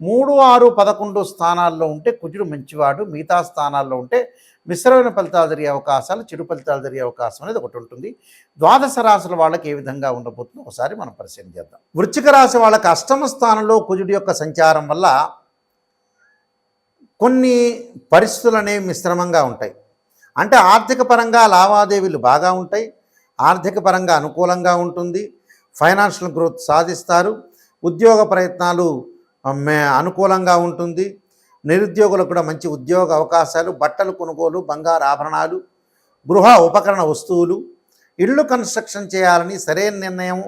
మూడు ఆరు పదకొండు స్థానాల్లో ఉంటే కుజుడు మంచివాడు మిగతా స్థానాల్లో ఉంటే మిశ్రమైన ఫలితాలు జరిగే అవకాశాలు చెడు ఫలితాలు జరిగే అవకాశం అనేది ఒకటి ఉంటుంది. ద్వాదశ రాశుల వాళ్ళకి ఏ విధంగా ఉండబోతుందో ఒకసారి మనం పరిశీలన చేద్దాం. వృచ్చిక రాశి వాళ్ళకి అష్టమ స్థానంలో కుజుడి యొక్క సంచారం వల్ల కొన్ని పరిస్థితులు అనేవి మిశ్రమంగా ఉంటాయి. అంటే ఆర్థిక పరంగా లావాదేవీలు బాగా ఉంటాయి. ఆర్థిక పరంగా అనుకూలంగా ఉంటుంది. ఫైనాన్షియల్ గ్రోత్ సాధిస్తారు. ఉద్యోగ ప్రయత్నాలు అనుకూలంగా ఉంటుంది. నిరుద్యోగులకు కూడా మంచి ఉద్యోగ అవకాశాలు బట్టలు కొనుగోలు బంగారు ఆభరణాలు గృహ ఉపకరణ వస్తువులు ఇళ్ళు కన్స్ట్రక్షన్ చేయాలని సరైన నిర్ణయం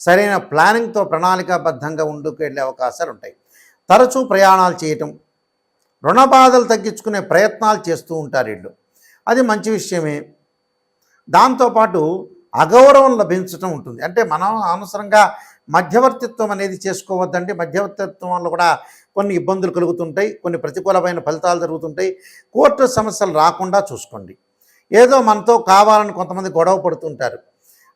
సరైన ప్లానింగ్తో ప్రణాళికాబద్ధంగా ఉండుకెళ్ళే అవకాశాలు ఉంటాయి. తరచూ ప్రయాణాలు చేయటం రుణ బాధలు తగ్గించుకునే ప్రయత్నాలు చేస్తూ ఉంటారు వీళ్ళు. అది మంచి విషయమే. దాంతోపాటు అగౌరవం లభించటం ఉంటుంది. అంటే మనం అనవసరంగా మధ్యవర్తిత్వం అనేది చేసుకోవద్దండి. మధ్యవర్తిత్వం వల్ల కూడా కొన్ని ఇబ్బందులు కలుగుతుంటాయి. కొన్ని ప్రతికూలమైన ఫలితాలు జరుగుతుంటాయి. కోర్టు సమస్యలు రాకుండా చూసుకోండి. ఏదో మనతో కావాలని కొంతమంది గొడవ పడుతుంటారు.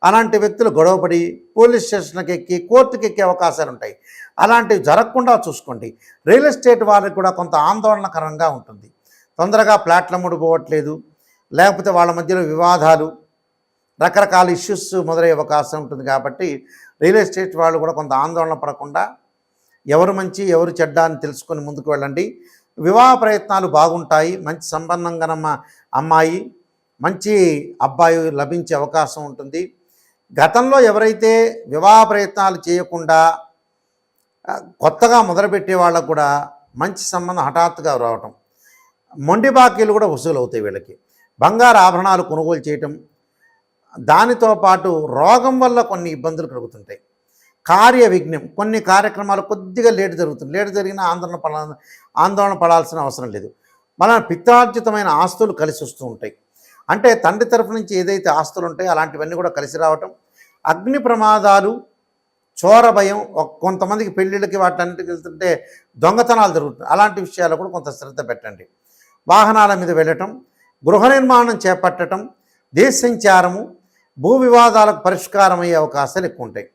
అలాంటి వ్యక్తులు గొడవపడి పోలీస్ స్టేషన్కి ఎక్కి కోర్టుకి ఎక్కే అవకాశాలు ఉంటాయి. అలాంటివి జరగకుండా చూసుకోండి. రియల్ ఎస్టేట్ వారికి కూడా కొంత ఆందోళనకరంగా ఉంటుంది. తొందరగా ప్లాట్లు అమ్ముడుపోవట్లేదు లేకపోతే వాళ్ళ మధ్యలో వివాదాలు రకరకాల ఇష్యూస్ మొదలయ్యే అవకాశం ఉంటుంది కాబట్టి రియల్ ఎస్టేట్ వాళ్ళు కూడా కొంత ఆందోళన పడకుండా ఎవరు మంచి ఎవరు చెడ్డ అని తెలుసుకొని ముందుకు వెళ్ళండి. వివాహ ప్రయత్నాలు బాగుంటాయి మంచి సంబంధం కనమ్మ అమ్మాయి మంచి అబ్బాయి లభించే అవకాశం ఉంటుంది. గతంలో ఎవరైతే వివాహ ప్రయత్నాలు చేయకుండా కొత్తగా మొదలుపెట్టే వాళ్ళకు కూడా మంచి సంబంధం హఠాత్తుగా రావటం. మొండి బాకీలు కూడా వసూలు అవుతాయి వీళ్ళకి. బంగారు ఆభరణాలు కొనుగోలు చేయటం దానితో పాటు రోగం వల్ల కొన్ని ఇబ్బందులు కలుగుతుంటాయి కార్య విఘ్నం కొన్ని కార్యక్రమాలు కొద్దిగా లేట్ జరుగుతుంది. లేట్ జరిగినా ఆందోళన పడ ఆందోళన పడాల్సిన అవసరం లేదు. మన పిత్తార్జితమైన ఆస్తులు కలిసి వస్తూ ఉంటాయి. అంటే తండ్రి తరఫు నుంచి ఏదైతే ఆస్తులు ఉంటాయో అలాంటివన్నీ కూడా కలిసి రావటం అగ్ని ప్రమాదాలు చోర భయం కొంతమందికి పెళ్ళిళ్ళకి వాటన్నిటికి వెళ్తుంటే దొంగతనాలు జరుగుతుంది అలాంటి విషయాలు కూడా కొంత శ్రద్ధ పెట్టండి. వాహనాల మీద వెళ్ళటం గృహ నిర్మాణం చేపట్టడం దేశ సంచారము భూ వివాదాలకు పరిష్కారం అయ్యే అవకాశాలు ఎక్కువ ఉంటాయి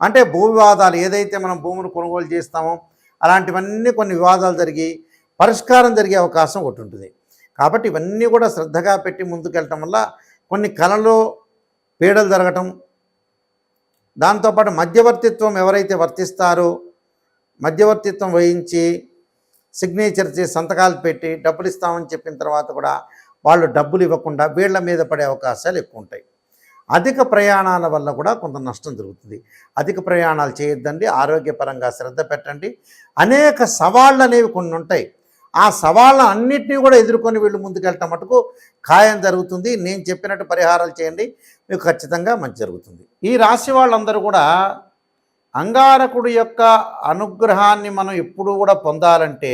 అంటే భూ వివాదాలు ఏదైతే మనం భూములు కొనుగోలు చేస్తామో అలాంటివన్నీ కొన్ని వివాదాలు జరిగి పరిష్కారం జరిగే అవకాశం ఒకటి ఉంటుంది. కాబట్టి ఇవన్నీ కూడా శ్రద్ధగా పెట్టి ముందుకెళ్ళటం వల్ల కొన్ని కళలో పీడలు జరగటం దాంతోపాటు మధ్యవర్తిత్వం ఎవరైతే వర్తిస్తారో మధ్యవర్తిత్వం వహించి సిగ్నేచర్ చేసి సంతకాలు పెట్టి డబ్బులు ఇస్తామని చెప్పిన తర్వాత కూడా వాళ్ళు డబ్బులు ఇవ్వకుండా వీళ్ళ మీద పడే అవకాశాలు ఎక్కువ ఉంటాయి అధిక ప్రయాణాల వల్ల కూడా కొంత నష్టం జరుగుతుంది. అధిక ప్రయాణాలు చేయొద్దండి ఆరోగ్యపరంగా శ్రద్ధ పెట్టండి. అనేక సవాళ్ళు అనేవి కొన్ని ఉంటాయి. ఆ సవాళ్ళ అన్నింటినీ కూడా ఎదుర్కొని వీళ్ళు ముందుకెళ్ళటం మటుకు ఖాయం జరుగుతుంది. నేను చెప్పినట్టు పరిహారాలు చేయండి మీకు ఖచ్చితంగా మంచి జరుగుతుంది. ఈ రాశి వాళ్ళందరూ కూడా అంగారకుడు యొక్క అనుగ్రహాన్ని మనం ఎప్పుడూ కూడా పొందాలంటే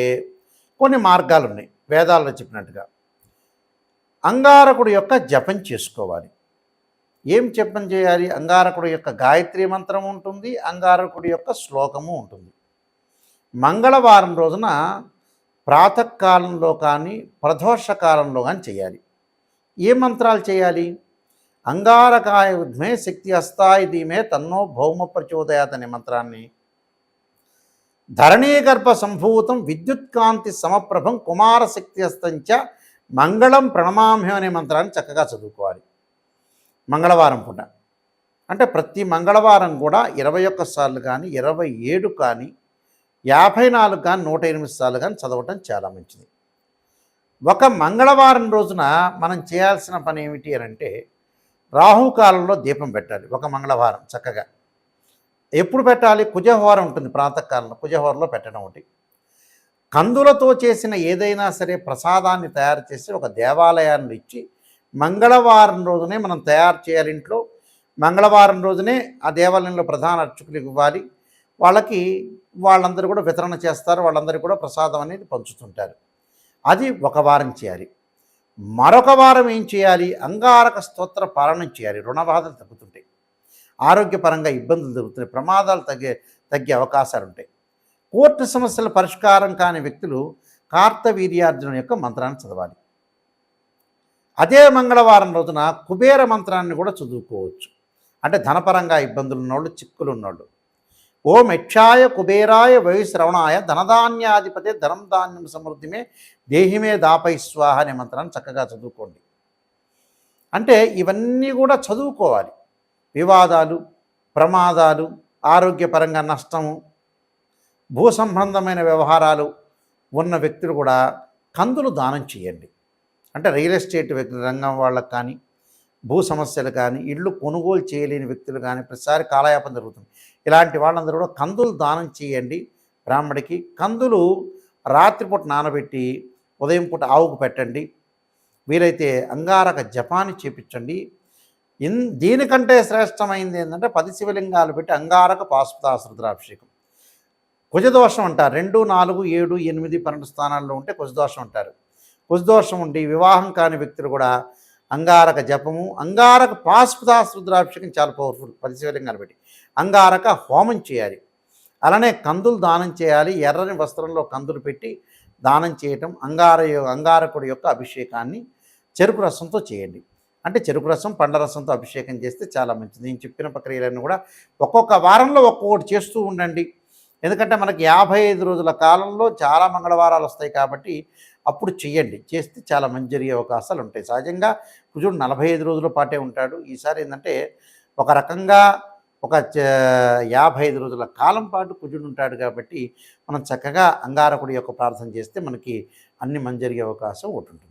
కొన్ని మార్గాలు ఉన్నాయి వేదాల్లో చెప్పినట్టుగా అంగారకుడు యొక్క జపం చేసుకోవాలి. ఏం జపం చేయాలి? అంగారకుడు యొక్క గాయత్రి మంత్రం ఉంటుంది అంగారకుడి యొక్క శ్లోకము ఉంటుంది. మంగళవారం రోజున ప్రాతకాలంలో కానీ ప్రదోషకాలంలో కానీ చేయాలి. ఏ మంత్రాలు చేయాలి? అంగారకాయ ఉద్మే శక్తి అస్తాయి దీమే తన్నో భౌమ ప్రచోదయాత్ అనే మంత్రాన్ని. ధరణీగర్భ సంభూతం విద్యుత్కాంతి సమప్రభం కుమార శక్తి అస్తంచ మంగళం ప్రణమామ్యం అనే మంత్రాన్ని చక్కగా చదువుకోవాలి. మంగళవారం పూట. అంటే ప్రతి మంగళవారం కూడా ఇరవై ఒక్క సార్లు కానీ ఇరవై ఏడు కానీ యాభై నాలుగు కానీ నూట ఎనిమిది సార్లు కానీ చదవటం చాలా మంచిది. ఒక మంగళవారం రోజున మనం చేయాల్సిన పని ఏమిటి అని అంటే రాహుకాలంలో దీపం పెట్టాలి ఒక మంగళవారం చక్కగా. ఎప్పుడు పెట్టాలి? కుజహోరం ఉంటుంది ప్రాతకాలంలో కుజహోరంలో పెట్టడం ఒకటి. కందులతో చేసిన ఏదైనా సరే ప్రసాదాన్ని తయారు చేసి ఒక దేవాలయాన్ని ఇచ్చి మంగళవారం రోజునే మనం తయారు చేయాలి ఇంట్లో. మంగళవారం రోజునే ఆ దేవాలయంలో ప్రధాన అర్చకులకు ఇవ్వాలి. వాళ్ళకి వాళ్ళందరూ కూడా వితరణ చేస్తారు. వాళ్ళందరూ కూడా ప్రసాదం అనేది పంచుతుంటారు. అది ఒక వారం చేయాలి. మరొక వారం ఏం చేయాలి? అంగారక స్తోత్ర పాలన చేయాలి. రుణబాధలు తగ్గుతుంటాయి. ఆరోగ్యపరంగా ఇబ్బందులు జరుగుతున్నాయి. ప్రమాదాలు తగ్గే తగ్గే అవకాశాలు ఉంటాయి. కోర్టు సమస్యల పరిష్కారం కాని వ్యక్తులు కార్తవీర్యార్జున యొక్క మంత్రాన్ని చదవాలి. అదే మంగళవారం రోజున కుబేర మంత్రాన్ని కూడా చదువుకోవచ్చు. అంటే ధనపరంగా ఇబ్బందులు ఉన్నోళ్ళు చిక్కులు ఉన్నోళ్ళు ఓం యక్షాయ కుబేరాయ వయుశ్రవణాయ ధనధాన్యాధిపతి ధనం ధాన్యం సమృద్ధిమే దేహిమే దాపై స్వాహ అనే మంత్రాన్ని చక్కగా చదువుకోండి. అంటే ఇవన్నీ కూడా చదువుకోవాలి. వివాదాలు ప్రమాదాలు ఆరోగ్యపరంగా నష్టము భూ సంబంధమైన వ్యవహారాలు ఉన్న వ్యక్తులు కూడా కందులు దానం చేయండి. అంటే రియల్ ఎస్టేట్ వ్యక్తి రంగం వాళ్ళకి కానీ భూ సమస్యలు కానీ ఇళ్ళు కొనుగోలు చేయలేని వ్యక్తులు కానీ ప్రతిసారి కాలయాపన జరుగుతుంది. ఇలాంటి వాళ్ళందరూ కూడా కందులు దానం చేయండి బ్రాహ్మడికి. కందులు రాత్రిపూట నానబెట్టి ఉదయం పూట ఆవుకు పెట్టండి. వీలైతే అంగారక జపాన్ని చేపించండి. ఇన్ దీనికంటే శ్రేష్టమైంది ఏంటంటే పది శివలింగాలు పెట్టి అంగారక పాశుపతాశ్రుద్రాభిషేకం కుజదోషం అంటారు. రెండు నాలుగు ఏడు ఎనిమిది పన్నెండు స్థానాల్లో ఉంటే కుజదోషం అంటారు. కుశదోషం ఉండి వివాహం కాని వ్యక్తులు కూడా అంగారక జపము అంగారక పాశుపతాశ్రుద్రాభిషేకం చాలా పవర్ఫుల్ పది శివలింగాలు అంగారక హోమం చేయాలి. అలానే కందులు దానం చేయాలి. ఎర్రని వస్త్రంలో కందులు పెట్టి దానం చేయటం అంగార అంగారకుడి యొక్క అభిషేకాన్ని చెరుకు రసంతో చేయండి. అంటే చెరుకు రసం పండ్ల రసంతో అభిషేకం చేస్తే చాలా మంచిది. నేను చెప్పిన ప్రక్రియలన్నీ కూడా ఒక్కొక్క వారంలో ఒక్కొక్కటి చేస్తూ ఉండండి. ఎందుకంటే మనకి యాభై ఐదు రోజుల కాలంలో చాలా మంగళవారాలు వస్తాయి కాబట్టి అప్పుడు చేయండి చేస్తే చాలా మంచి జరిగే అవకాశాలు ఉంటాయి. సహజంగా కుజుడు నలభై ఐదు రోజుల పాటే ఉంటాడు. ఈసారి ఏంటంటే ఒక రకంగా ఒక చ- యాభై ఐదు రోజుల కాలం పాటు కుజుడు ఉంటాడు కాబట్టి మనం చక్కగా అంగారకుడి యొక్క ప్రార్థన చేస్తే మనకి అన్ని మంజరిగే అవకాశం ఒకటి ఉంటుంది